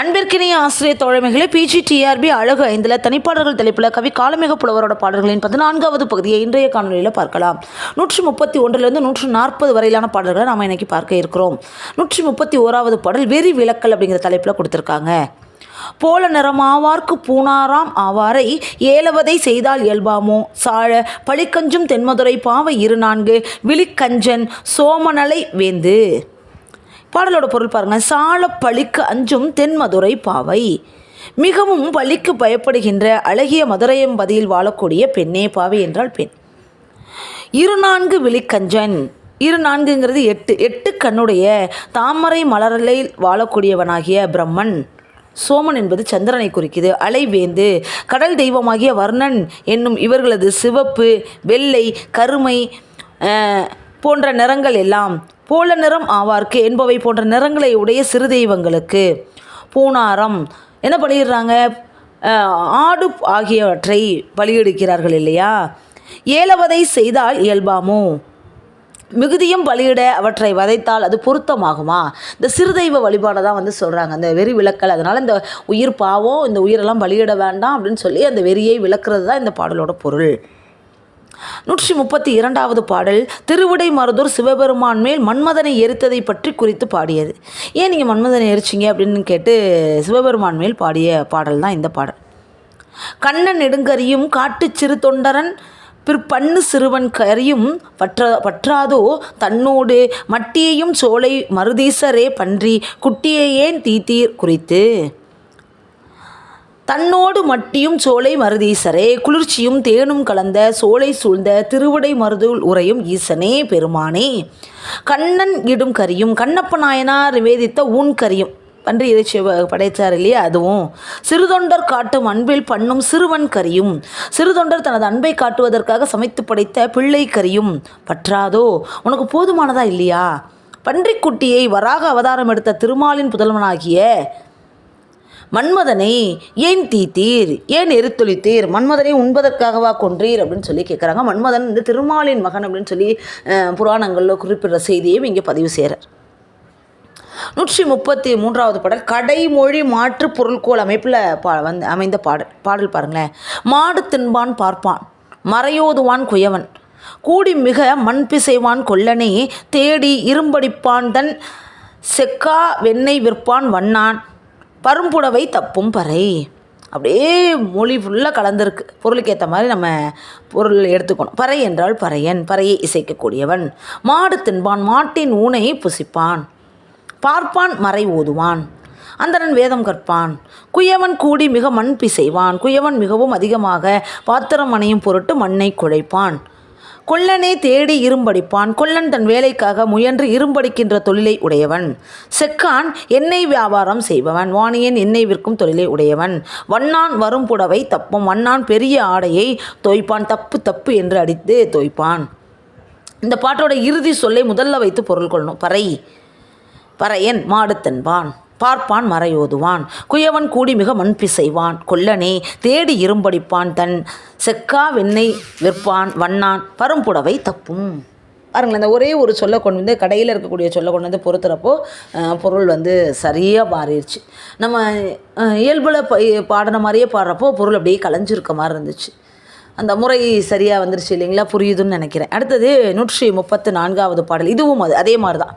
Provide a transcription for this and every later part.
அன்பிற்கினிய ஆசிரியர் PG PGTRB அழகு ஐந்தில் தனிப்பாடல்கள் தலைப்பில் கவி காலமிக புலவரோட பாடல்களின் பதினான்காவது பகுதியை இன்றைய காணொலியில் பார்க்கலாம். நூற்றி முப்பத்தி ஒன்றிலிருந்து நூற்று நாற்பது வரையிலான பாடல்களை நாம் இன்னைக்கு பார்க்க இருக்கிறோம். நூற்றி முப்பத்தி ஓராவது பாடல் வெறி விளக்கல் அப்படிங்கிற தலைப்பில் கொடுத்துருக்காங்க. போல நிறமாவார்க்கு பூனாராம் ஆவாரை ஏலவதை செய்தால் இயல்பாமோ? சாழ பழிக்கஞ்சும் தென்மதுரை பாவை இரு நான்கு விழிக்கஞ்சன் சோமனலை வேந்து. பாடலோட பொருள் பாருங்க. சால பழிக்கு அஞ்சும் தென்மதுரை பாவை. மிகவும் பழிக்கு பயப்படுகின்ற அழகிய மதுரையம்பதியில் வாழக்கூடிய பெண்ணே பாவை என்றால் பெண். இரு நான்கு விழிக்கஞ்சன். இரு நான்குங்கிறது எட்டு. எட்டு கண்ணுடைய தாமரை மலரலில் வாழக்கூடியவனாகிய பிரம்மன். சோமன் என்பது சந்திரனை குறிக்குது. அலைவேந்து கடல் தெய்வமாகிய வர்ணன் என்னும் இவர்களது சிவப்பு வெள்ளை கருமை போன்ற நிறங்கள் எல்லாம் போல நிறம் ஆவார்க்கு என்பவை போன்ற நிறங்களை உடைய சிறு தெய்வங்களுக்கு. பூனாரம் என்ன பண்ணிடுறாங்க? ஆடு ஆகியவற்றை பலியெடுக்கிறார்கள் இல்லையா? ஏலவதை செய்தால் இயல்பாமோ? மிகுதியும் பலியிட அவற்றை வதைத்தால் அது பொருத்தமாகுமா? இந்த சிறுதெய்வ வழிபாடை தான் வந்து சொல்கிறாங்க அந்த வெறி விளக்கல் அதனால் இந்த உயிர் பாவம் இந்த உயிரெல்லாம் பலியிட வேண்டாம் அப்படின்னு சொல்லி அந்த வெறியை விளக்குறது தான் இந்த பாடலோட பொருள். நூற்றி முப்பத்தி இரண்டாவது பாடல் திருவிடை மருதூர் சிவபெருமான் மேல் மன்மதனை எரித்ததை பற்றி குறித்து பாடியது. ஏன் நீங்கள் மன்மதனை எரிச்சிங்க அப்படின்னு கேட்டு சிவபெருமான் மேல் பாடிய பாடல் தான் இந்த பாடல். கண்ணன் நெடுங்கரியும் காட்டுச் சிறு தொண்டரன் பிற்பண்ணு சிறுவன் கரியும் பற்ற பற்றாதோ தன்னோடு மட்டியையும் சோலை மருதீசரே பன்றி குட்டியை ஏன் தீத்தீர் குறித்து? தன்னோடு மட்டியும் சோலை மருதீசரே குளிர்ச்சியும் தேனும் கலந்த சோலை சூழ்ந்த திருவிடை மருதுள் உரையும் ஈசனே பெருமானே. கண்ணன் இடும் கரியும் கண்ணப்ப நாயனார் நிவேதித்த ஊன் கரியும். பன்றி இறைச்சி படைத்தார் இல்லையா? அதுவும். சிறுதொண்டர் காட்டும் அன்பில் பண்ணும் சிறுவன் கரியும். சிறுதொண்டர் தனது அன்பை காட்டுவதற்காக சமைத்து படைத்த பிள்ளை கரியும். பற்றாதோ உனக்கு போதுமானதா இல்லையா? பன்றிக்குட்டியை வராக அவதாரம் எடுத்த திருமாலின் புதல்வனாகிய மன்மதனை ஏன் தீத்தீர்? ஏன் எரித்தொழித்தீர்? மன்மதனை உண்பதற்காகவா கொன்றீர்? அப்படின்னு சொல்லி கேட்குறாங்க மன்மதன் இந்த திருமாலின் மகன் அப்படின்னு சொல்லி புராணங்களில் குறிப்பிடுற செய்தியையும் இங்கே பதிவு செய்கிறார் நூற்றி முப்பத்தி மூன்றாவது பாடல் கடைமொழி மாற்று பொருள்கோள் அமைப்பில் பா வந்து அமைந்த பாடல் பாடல் பாருங்களேன். மாடு தின்பான் பார்ப்பான் மறையோதுவான் குயவன் கூடி மிக மண் பிசைவான் கொல்லனே தேடி இரும்படிப்பான் தன் செக்கா வெண்ணெய் விற்பான் வண்ணான் பரும்புடவை தப்பும் பறை. அப்படியே மொழி ஃபுல்லாக கலந்துருக்கு. பொருளுக்கு ஏற்ற மாதிரி நம்ம பொருள் எடுத்துக்கணும். பறை என்றால் பறையன். பறையை இசைக்கக்கூடியவன். மாடு தின்பான். மாட்டின் ஊனை புசிப்பான். பார்ப்பான் மறை ஓதுவான் அந்தரன் வேதம் கற்பான். குயவன் கூடி மிக மண் பிசைவான். குயவன் மிகவும் அதிகமாக பாத்திரம் அணையும் பொருட்டு மண்ணை குழைப்பான். கொல்லனை தேடி இரும்படிப்பான். கொல்லன் தன் வேலைக்காக முயன்று இரும்படிக்கின்ற தொழிலை உடையவன். செக்கான் எண்ணெய் வியாபாரம் செய்பவன். வாணியன் எண்ணெய் விற்கும் தொழிலை உடையவன். வண்ணான் வரும் புடவை தப்பும். வண்ணான் பெரிய ஆடையை தோய்ப்பான் தப்பு தப்பு என்று அடித்து தோய்ப்பான் இந்த பாட்டோட இறுதி சொல்லை முதல்ல வைத்து பொருள் கொள்ளணும் பறை. பறையன் மாடு தென்பான் பார்ப்பான் மறையோதுவான். குயவன் கூடி மிக மண் பிசைவான் கொல்லனே தேடி இரும்படிப்பான். தன் செக்கா வெண்ணெய் விற்பான். வண்ணான் பரும்புடவை தப்பும். பாருங்களேன் அந்த ஒரே ஒரு சொல்ல கொண்டு வந்து கடையில் இருக்கக்கூடிய சொல்ல கொண்டு வந்து பொறுத்துறப்போ பொருள் வந்து சரியாக மாறிடுச்சு நம்ம இயல்பில் ப பாடின மாதிரியே பாடுறப்போ பொருள் அப்படியே கலைஞ்சிருக்க மாதிரி இருந்துச்சு. அந்த முறை சரியாக வந்துருச்சு இல்லைங்களா? புரியுதுன்னு நினைக்கிறேன். அடுத்தது நூற்றி முப்பத்து நான்காவது பாடல். இதுவும் அது அதே மாதிரி தான்.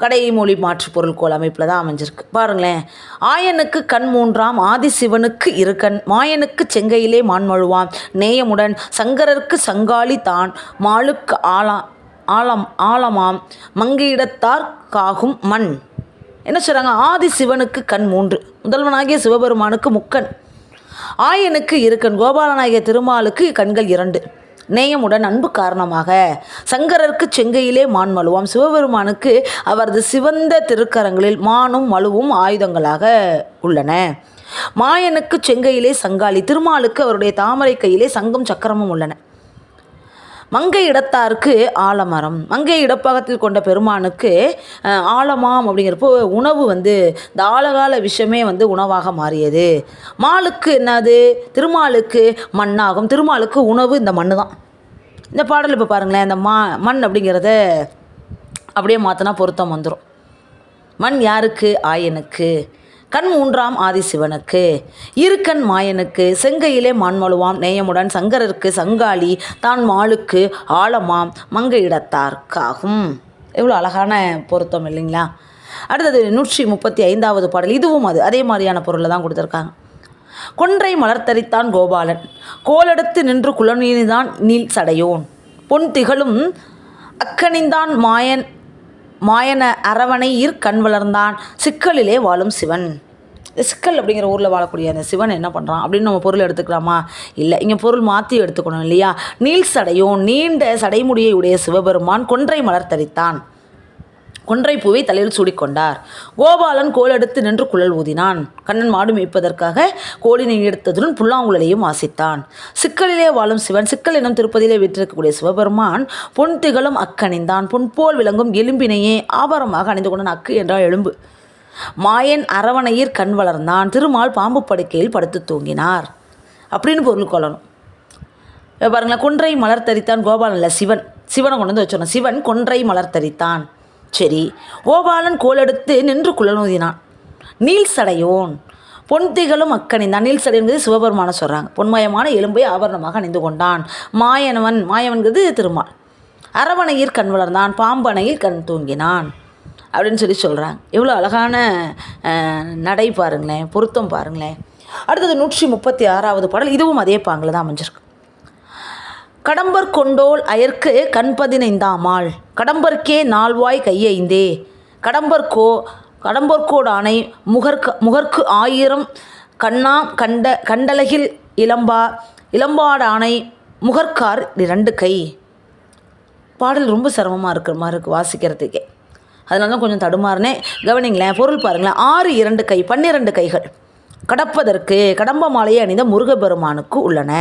கடைமொழி மாற்று பொருள்கோள் அமைப்பில் தான் அமைஞ்சிருக்கு. பாருங்களேன். ஆயனுக்கு கண் மூன்றாம் ஆதிசிவனுக்கு இருக்கண் மாயனுக்கு செங்கையிலே மான்மழுவான் நேயமுடன் சங்கரருக்கு சங்காளி தான். மாளுக்கு ஆலா ஆலம் ஆலமாம் மங்கையிடத்தார் காகும் மண். என்ன சொல்கிறாங்க ஆதி சிவனுக்கு கண் மூன்று. முதல்வனாகிய சிவபெருமானுக்கு முக்கண். ஆயனுக்கு இருக்கண் கோபாலனாகிய திருமாலுக்கு கண்கள் இரண்டு. நேயமுடன் அன்பு காரணமாக சங்கரருக்கு செங்கையிலே மான் மழுவாம். சிவபெருமானுக்கு அவரது சிவந்த திருக்கரங்களில் மானும் மழுவும் ஆயுதங்களாக உள்ளன. மாயனுக்கு செங்கையிலே சங்காளி திருமாலுக்கு அவருடைய தாமரை கையிலே சங்கம் சக்கரமும் உள்ளன. மங்கை இடத்தாருக்கு ஆலமரம். மங்கை இடப்பகத்தில் கொண்ட பெருமானுக்கு ஆலமாம் அப்படிங்கிறப்போ உணவு வந்து இந்த ஆழகால விஷயமே வந்து உணவாக மாறியது. மாலுக்கு என்னது? திருமாலுக்கு மண்ணாகும். திருமாலுக்கு உணவு இந்த மண்ணு தான் இந்த பாடல் இப்போ பாருங்களேன். இந்த மா மண் அப்படிங்கிறத அப்படியே மாற்றினா பொருத்தம் வந்துடும் மண் யாருக்கு? ஆயனுக்கு. கண் மூன்றாம் ஆதிசிவனுக்கு. இருக்கண் மாயனுக்கு செங்கையிலே மான்மழுவாம் நேயமுடன் சங்கரருக்கு சங்காளி தான் மாளுக்கு ஆழமாம் மங்கை இடத்தார்க்காகும். எவ்வளோ அழகான பொருத்தம் இல்லைங்களா? அடுத்தது நூற்றி முப்பத்தி ஐந்தாவது பாடல். இதுவும் அது அதே மாதிரியான பொருளை தான் கொடுத்துருக்காங்க. கொன்றை மலர்த்தரித்தான் கோபாலன் கோலெடுத்து நின்று குளநீனிதான் நீல் சடையோன் பொன் திகழும் அக்கனிந்தான் மாயன் மாயன அரவணை இர் கண் வளர்ந்தான். சிக்கலிலே வாழும் சிவன். சிக்கல் அப்படிங்கிற ஊரில் வாழக்கூடிய அந்த சிவன் என்ன பண்ணுறான் அப்படின்னு நம்ம பொருள் எடுத்துக்கலாமா? இல்லை இங்கே பொருள் மாற்றி எடுத்துக்கணும் இல்லையா? நீல் சடையும் நீண்ட சடைமுடியை உடைய சிவபெருமான் கொன்றை மலர் தரித்தான். கொன்றை பூவை தலையில் சூடிக்கொண்டார். கோபாலன் கோலெடுத்து நின்று குழல் ஊதினான். கண்ணன் மாடு மேய்ப்பதற்காக கோலினை எடுத்ததுடன் புல்லாங்குழலையும் வாசித்தான் சிக்கலிலே வாழும் சிவன் சிக்கல் எனும் திருப்பதியிலே வீற்றிருக்கக்கூடிய சிவபெருமான் பொன் திகழும் அக்கணிந்தான். பொன் போல் விளங்கும் எலும்பினையே ஆபரமாக அணிந்து கொண்டான் அக்கு என்றால் எலும்பு. மாயன் அரவணையிற் கண் வளர்ந்தான். திருமால் பாம்பு படுக்கையில் படுத்து தூங்கினார். அப்படின்னு பொருள் கொள்ளணும். பாருங்களேன் கொன்றை மலர் தரித்தான் கோபாலன் இல்லை சிவன். சிவனை கொண்டு வந்து வச்சோம் சிவன் கொன்றை மலர் தரித்தான். சரி கோபாலன் கோலெடுத்து நின்று குழநூதினான் நீல் சடையோன் பொன் திகழும் அக்கணிந்தான் நீல் சடைங்கிறது சிவபெருமான சொல்கிறாங்க பொன்மயமான எலும்பை ஆபரணமாக அணிந்து கொண்டான். மாயனவன் மாயவன்கிறது திருமால். அரவணையில் கண் வளர்ந்தான் பாம்பனையில் கண் தூங்கினான். அப்படின்னு சொல்லி சொல்கிறாங்க எவ்வளோ அழகான நடை பாருங்களேன் பொருத்தம் பாருங்களேன். அடுத்தது நூற்றி முப்பத்தி ஆறாவது பாடல். இதுவும் அதே பாங்கில் தான் அமைஞ்சிருக்கு. கடம்பர் கொண்டோல் அயற்கு கண் பதினைந்தாமாள் கடம்பர்க்கே நால்வாய் கையைந்தே. கடம்பர்கோ கடம்பர்கோடானை முகர்க்கு முகர்க்கு ஆயிரம் கண்ணாம் கண்ட கண்டலகில் இளம்பா இளம்பாடானை முகர்க்கார் இரண்டு கை. பாடல் ரொம்ப சிரமமாக இருக்கிற மாதிரி இருக்குது வாசிக்கிறதுக்கே. அதனால தான் கொஞ்சம் தடுமாறுனே கவனிங்களேன் பொருள் பாருங்களேன். ஆறு இரண்டு கை பன்னிரண்டு கைகள். கடப்பதற்கு கடம்ப மாலையை அணிந்த முருகபெருமானுக்கு உள்ளன.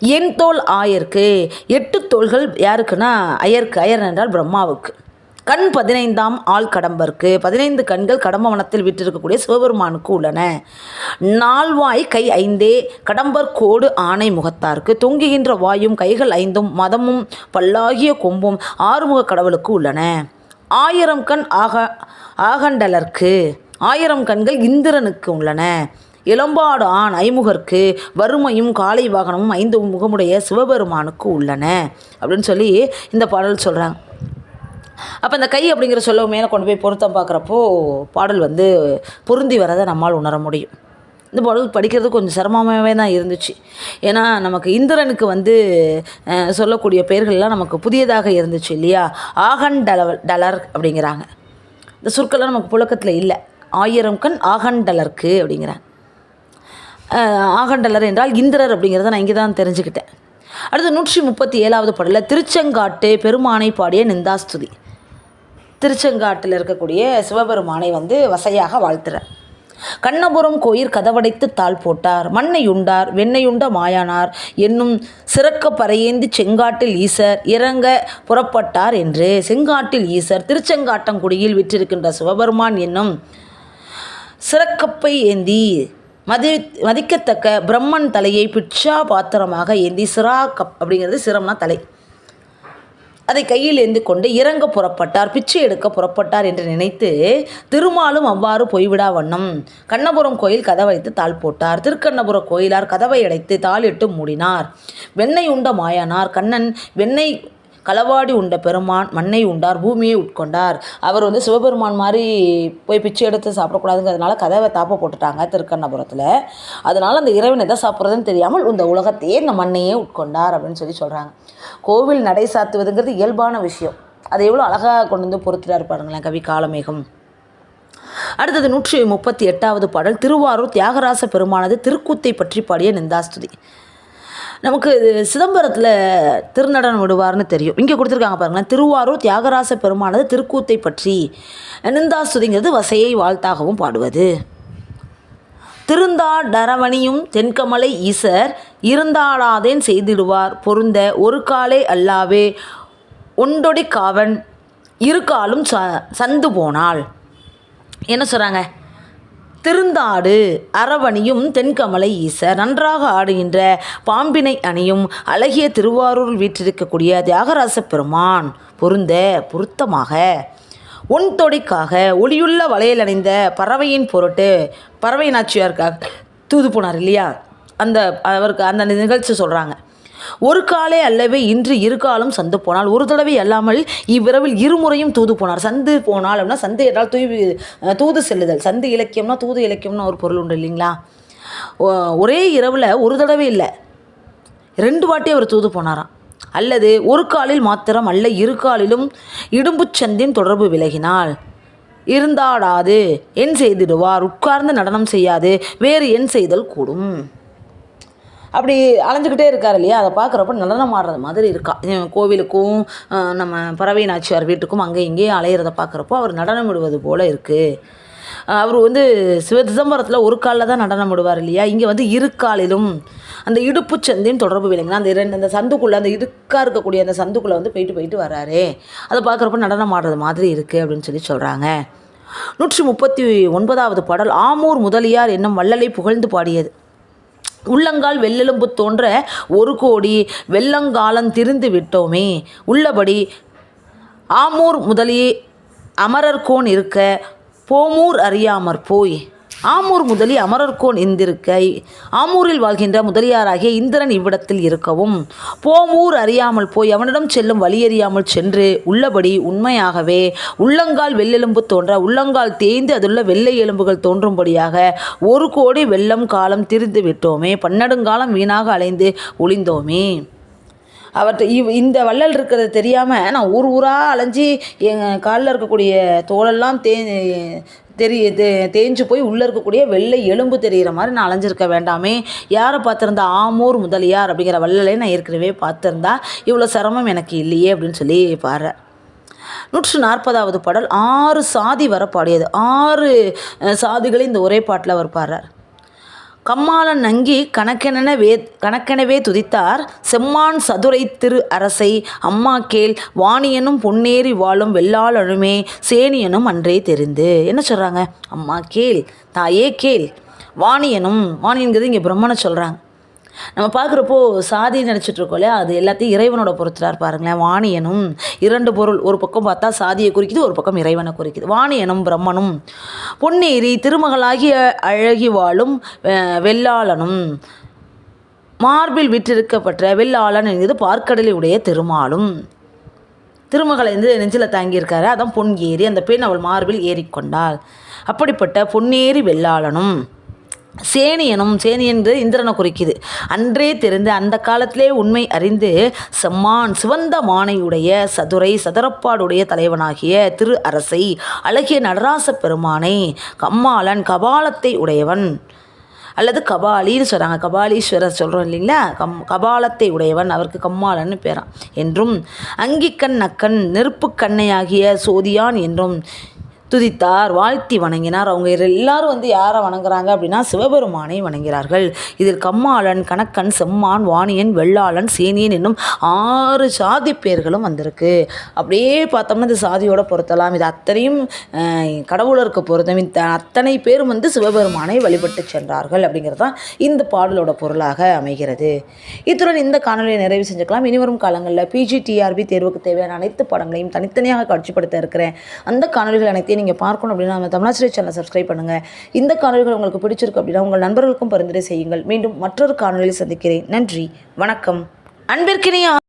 என் தோல் ஆயருக்கு. எட்டு தோள்கள் யாருக்குன்னா? அயருக்கு. அயர் என்றால் பிரம்மாவுக்கு. கண் பதினைந்தாம் ஆள் கடம்பருக்கு. பதினைந்து கண்கள் கடம்பவனத்தில் விட்டிருக்கக்கூடிய சிவபெருமானுக்கு உள்ளன. நால்வாய் கை ஐந்தே. கடம்பர் கோடு ஆணை முகத்தார்க்கு. தொங்குகின்ற வாயும் கைகள் ஐந்தும். மதமும் பல்லாகிய கொம்பும் ஆறுமுக கடவுளுக்கு உள்ளன. ஆயிரம் கண் ஆக ஆகண்டலர்க்கு. ஆயிரம் கண்கள் இந்திரனுக்கு உள்ளன. இளம்பாடு ஆண் ஐமுகர்க்கு வறுமையும் காலை வாகனமும் ஐந்து முகமுடைய சிவபெருமானுக்கு உள்ளன. அப்படின்னு சொல்லி இந்த பாடல் சொல்கிறாங்க அப்போ இந்த கை அப்படிங்கிற சொல்ல மேலே கொண்டு போய் பொருத்தம் பார்க்குறப்போ பாடல் வந்து பொருந்தி வரதை நம்மால் உணர முடியும். இந்த பாடல் படிக்கிறது கொஞ்சம் சிரமமாகவே தான் இருந்துச்சு. ஏன்னா நமக்கு இந்திரனுக்கு வந்து சொல்லக்கூடிய பெயர்கள்லாம் நமக்கு புதியதாக இருந்துச்சு இல்லையா? ஆகன் டலவ டலர் அப்படிங்கிறாங்க. இந்த சொற்கள்லாம் நமக்கு புழக்கத்தில் இல்லை. ஆயிரம் கண் ஆகண்டலர்க்கு அப்படிங்கிறாங்க. ஆகண்டலர் என்றால் இந்திரர் அப்படிங்கிறத நான் இங்கே தான் தெரிஞ்சுக்கிட்டேன். அடுத்து நூற்றி முப்பத்தி ஏழாவது பாடலில் திருச்செங்காட்டு பெருமானை பாடிய நிந்தாஸ்துதி. திருச்செங்காட்டில் இருக்கக்கூடிய சிவபெருமானை வந்து வசையாக வாழ்த்துறார். கண்ணபுரம் கோயிற் கதவடைத்து தாள் போட்டார் மண்ணை உண்டார் வெண்ணையுண்ட மாயானார் என்னும் சிறக்க பறையேந்தி செங்காட்டில் ஈசர் இறங்க புறப்பட்டார் என்று செங்காட்டில் ஈசர் திருச்செங்காட்டங்குடியில் விற்றிருக்கின்ற சிவபெருமான் என்னும் சிறக்கப்பை ஏந்தி மதி மதிக்கத்தக்க பிரம்மன் தலையை பிட்சா பாத்திரமாக ஏந்தி சிரா கப் அப்படிங்கிறது சிரம்னா தலை. அதை கையில் ஏந்தி கொண்டு இறங்க புறப்பட்டார் பிச்சை எடுக்க புறப்பட்டார் என்று நினைத்து திருமாலும் அவ்வாறு போய்விடா வண்ணம். கண்ணபுரம் கோயில் கதவைத்து தாள் போட்டார். திருக்கண்ணபுர கோயிலார் கதவை அடைத்து தாளிட்டு மூடினார். வெண்ணெய் உண்ட மாயானார் கண்ணன் வெண்ணெய் களவாடி உண்ட பெருமான் மண்ணை உண்டார் பூமியை உட்கொண்டார். அவர் வந்து சிவபெருமான் மாதிரி போய் பிச்சை எடுத்து சாப்பிடக்கூடாதுங்கிறதுனால கதவை தாப்ப போட்டுட்டாங்க திருக்கண்ணபுரத்தில். அதனால் அந்த இறைவன் எதை சாப்பிட்றதுன்னு தெரியாமல் இந்த உலகத்தையே இந்த மண்ணையே உட்கொண்டார் அப்படின்னு சொல்லி சொல்கிறாங்க கோவில் நடை சாத்துவதுங்கிறது இயல்பான விஷயம். அதை எவ்வளோ அழகாக கொண்டு வந்து பொறுத்துட்டாரு பாருங்களேன் கவி காலமேகம். அடுத்தது நூற்றி முப்பத்தி எட்டாவது பாடல் திருவாரூர் தியாகராச பெருமானது திருக்கூத்தை பற்றி பாடிய நிந்தாஸ்துதி. நமக்கு சிதம்பரத்தில் திருநடனம் விடுவார்னு தெரியும். இங்கே கொடுத்துருக்காங்க பாருங்களேன். திருவாரூர் தியாகராச பெருமானது திருக்கூத்தை பற்றி நிந்தாஸ்துதிங்கிறது வசையை வாழ்த்தாகவும் பாடுவது. திருந்தா டரவணியும் தென்கமலை ஈசர் இருந்தாடாதேன் செய்திடுவார். பொருந்த ஒரு காலே அல்லாவே ஒண்டொடி காவன் இரு காலும் ச சந்து போனாள். என்ன சொல்கிறாங்க திருந்தாடு. அரவணியும் தென்கமலை ஈச. நன்றாக ஆடுகின்ற பாம்பினை அணியும் அழகிய திருவாரூர் வீற்றிருக்கக்கூடிய தியாகராச பெருமான் பொருந்த பொருத்தமாக. உன் தொடிக்காக ஒளியுள்ள வளையல் அணிந்த பறவையின் பொருட்டு பறவை நாச்சியாருக்காக தூது போனார் இல்லையா? அந்த அவருக்கு அந்த நிகழ்ச்சி சொல்கிறாங்க ஒரு காலே அல்லவே இன்று இரு காலம் சந்து போனால் ஒரு தடவை அல்லாமல் இவ்விரவில் இருமுறையும் தூது போனார். சந்து போனால் அப்படின்னா சந்து என்றால் தூய் தூது செல்லுதல். சந்து இலக்கியம்னா தூது இலக்கியம்னு ஒரு பொருள் உண்டு இல்லைங்களா? ஒரே இரவில் ஒரு தடவை இல்லை. ரெண்டு வாட்டி அவர் தூது போனாராம். அல்லது ஒரு காலில் மாத்திரம் அல்ல இரு காலிலும் இடும்புச் சந்தின் தொடர்பு விலகினால். இருந்தாடாது என் செய்திடுவார். உட்கார்ந்து நடனம் செய்யாது வேறு என் செய்தல் கூடும். அப்படி அலைஞ்சுக்கிட்டே இருக்கார் இல்லையா? அதை பார்க்குறப்ப நடனம் ஆடுறது மாதிரி இருக்கா. கோவிலுக்கும் நம்ம பறவை நாச்சியார் வீட்டுக்கும் அங்கே இங்கேயும் அலையிறத பார்க்குறப்போ அவர் நடனம் விடுவது போல இருக்குது அவர் வந்து சிவ சிதம்பரத்தில் ஒரு காலில் தான் நடனம் விடுவார் இல்லையா? இங்கே வந்து இரு காலிலும் அந்த இடுப்பு சந்தையும் தொடர்பு விலைங்கன்னா அந்த இரண்டு அந்த சந்துக்குள்ளே அந்த இருக்கா இருக்கக்கூடிய அந்த சந்துக்குள்ளே வந்து போயிட்டு போயிட்டு வராரு. அதை பார்க்குறப்ப நடனம் ஆடுறது மாதிரி இருக்குது அப்படின்னு சொல்லி சொல்கிறாங்க நூற்றி முப்பத்தி ஒன்பதாவது பாடல் ஆமூர் முதலியார் என்னும் வள்ளலை புகழ்ந்து பாடியது. உள்ளங்கால் வெள்ளெலும்பு தோன்ற ஒரு கோடி வெள்ளங்காலம் திரிந்து விட்டோமே. உள்ளபடி ஆமூர் முதலியே அமரர்கோன் இருக்க போமூர் அறியாமற் போய். ஆமூர் முதலி அமரர்கோன் இந்திருக்க. ஆமூரில் வாழ்கின்ற முதலியாராகிய இந்திரன் இவ்விடத்தில் இருக்கவும். போமூர் அறியாமல் போய் அவனிடம் செல்லும் வழியறியாமல் சென்று உள்ளபடி உண்மையாகவே உள்ளங்கால் வெள்ளெலும்பு தோன்ற உள்ளங்கால் தேய்ந்து அதுள்ள வெள்ளை எலும்புகள் தோன்றும்படியாக ஒரு கோடி வெள்ளம் காலம் திரிந்து விட்டோமே பன்னெடுங்காலம் வீணாக அலைந்து ஒளிந்தோமே. அவர்கிட்ட இவ் இந்த வள்ளல் இருக்கிறது தெரியாமல் நான் ஊர் ஊராக அலைஞ்சி எங்கள் காலில் இருக்கக்கூடிய தோலெல்லாம் தே தெரிய தே தேஞ்சு போய் உள்ளே இருக்கக்கூடிய வெள்ளை எலும்பு தெரிகிற மாதிரி நான் அலைஞ்சிருக்க வேண்டாமே. யாரை பார்த்துருந்தா ஆமூர் முதலியார் அப்படிங்கிற வள்ளலை நான் ஏற்கனவே பார்த்துருந்தா. இவ்வளோ சிரமம் எனக்கு இல்லையே அப்படின்னு சொல்லி பாரு நூற்று நாற்பதாவது பாடல் ஆறு சாதி வர பாடியது. ஆறு சாதிகளையும் சாதிகளை இந்த ஒரே பாட்டில் அவர் பாடுறார். கம்மாளன் நங்கி கணக்கெனவே கணக்கெனவே துதித்தார். செம்மான் சதுரை திரு அரசை அம்மா கேள் வாணியனும் பொன்னேறி வாழும் வெள்ளாளனுமே சேனியனும் அன்றே தெரிந்து. என்ன சொல்கிறாங்க அம்மா கேள் தாயே கேள் வாணியனும் வாணியன்கிறது இங்கே பிரம்மனை சொல்கிறாங்க நம்ம பார்க்குறப்போ சாதி நினச்சிட்ருக்கோம் இல்லையா அது எல்லாத்தையும் இறைவனோட பொறுத்துறார் பாருங்களேன். வாணியனும் இரண்டு பொருள் ஒரு பக்கம் பார்த்தா சாதியை குறிக்குது ஒரு பக்கம் இறைவனை குறிக்குது. வாணியனும் பிரம்மனும் பொன்னேரி திருமகளாகிய அழகி வாழும் வெள்ளாளனும் மார்பில் விற்றிருக்கப்பட்ட வெள்ளாளன் என்கிறது பார்க்கடலை உடைய திருமாலும். திருமகளை வந்து நெஞ்சில் தாங்கியிருக்காரு. அதான் பொன் ஏறி அந்த பெண் அவள் மார்பில் ஏறிக்கொண்டாள். அப்படிப்பட்ட பொன்னேறி வெள்ளாளனும் சேனியனும் சேனியன்று இந்திரனை குறிக்குது. அன்றே தெரிந்து அந்த காலத்திலே உண்மை அறிந்து செம்மான் சிவந்த மானையுடைய சதுரை சதுரப்பாடுடைய தலைவனாகிய திரு அரசை அழகிய நடராச பெருமானை கம்மாளன் கபாலத்தை உடையவன். அல்லது கபாலின்னு சொல்கிறாங்க கபாலீஸ்வரர் சொல்கிறோம் இல்லைங்களா? கம் கபாலத்தை உடையவன். அவருக்கு கம்மாளன்னு பேரான் என்றும் அங்கிக்கண் நக்கன் நெருப்புக் கண்ணையாகிய சோதியான் என்றும் துதித்தார் வாழ்த்தி வணங்கினார். அவங்க எல்லாரும் வந்து யாரை வணங்குறாங்க அப்படின்னா சிவபெருமானை வணங்குகிறார்கள். இதில் கம்மாளன் கணக்கன் செம்மான் வாணியன் வெள்ளாளன் சேனியன் என்னும் ஆறு சாதி பேர்களும் வந்திருக்கு. அப்படியே பார்த்தோம்னா இந்த சாதியோட பொருத்தலாம். இது அத்தனையும் கடவுளருக்கு பொருத்தம். இந்த அத்தனை பேரும் வந்து சிவபெருமானை வழிபட்டு சென்றார்கள் அப்படிங்கிறது தான் இந்த பாடலோட பொருளாக அமைகிறது. இத்துடன் இந்த காணொலியை நிறைவு செஞ்சுக்கலாம். இனிவரும் காலங்களில் பிஜிடிஆர்பி தேர்வுக்கு தேவையான அனைத்து பாடங்களையும் தனித்தனியாக காட்சிப்படுத்த இருக்கிறேன். அந்த காணொலிகள் அனைத்தையும் நீங்கள் பார்க்கணும் அப்படின்னா நம்ம தமிழாசிரியர் சேனலை சப்ஸ்கிரைப் பண்ணுங்கள் இந்த காணொலிகள் உங்களுக்கு பிடிச்சிருக்கு அப்படின்னா உங்கள் நண்பர்களுக்கும் பரிந்துரை செய்யுங்கள். மீண்டும் மற்றொரு காணொலியில் சந்திக்கிறேன். நன்றி. வணக்கம். அன்பிற்கினியா